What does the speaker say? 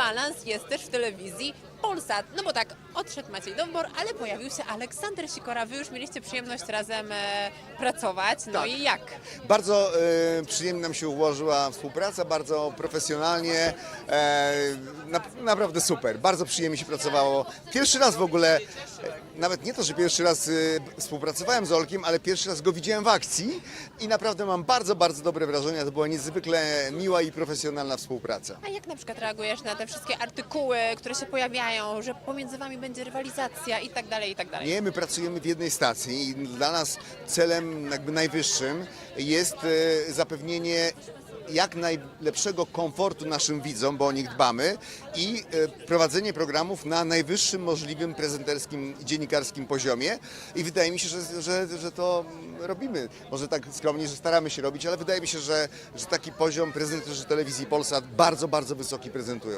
balans jest też w telewizji Polsat. No bo tak, odszedł Maciej Dąbor, ale pojawił się Aleksander Sikora. Wy już mieliście przyjemność razem e, pracować. No Tak. i jak? Bardzo e, przyjemnie nam się ułożyła współpraca, bardzo profesjonalnie, e, na, naprawdę super, bardzo przyjemnie się pracowało. Pierwszy raz w ogóle, e, nawet nie to, że pierwszy raz e, współpracowałem z Olkiem, ale pierwszy raz go widziałem w akcji i naprawdę mam bardzo, bardzo dobre wrażenia. To była niezwykle miła i profesjonalna współpraca. A jak na przykład reagujesz na te wszystkie artykuły, które się pojawiają, że pomiędzy wami będzie rywalizacja i tak dalej, i tak dalej? Nie, my pracujemy w jednej stacji i dla nas celem jakby najwyższym jest e, zapewnienie jak najlepszego komfortu naszym widzom, bo o nich dbamy i e, prowadzenie programów na najwyższym możliwym prezenterskim dziennikarskim poziomie i wydaje mi się, że, że, że to robimy. Może tak skromnie, że staramy się robić, ale wydaje mi się, że, że taki poziom prezenterzy telewizji Polsat bardzo, bardzo wysoki prezentują.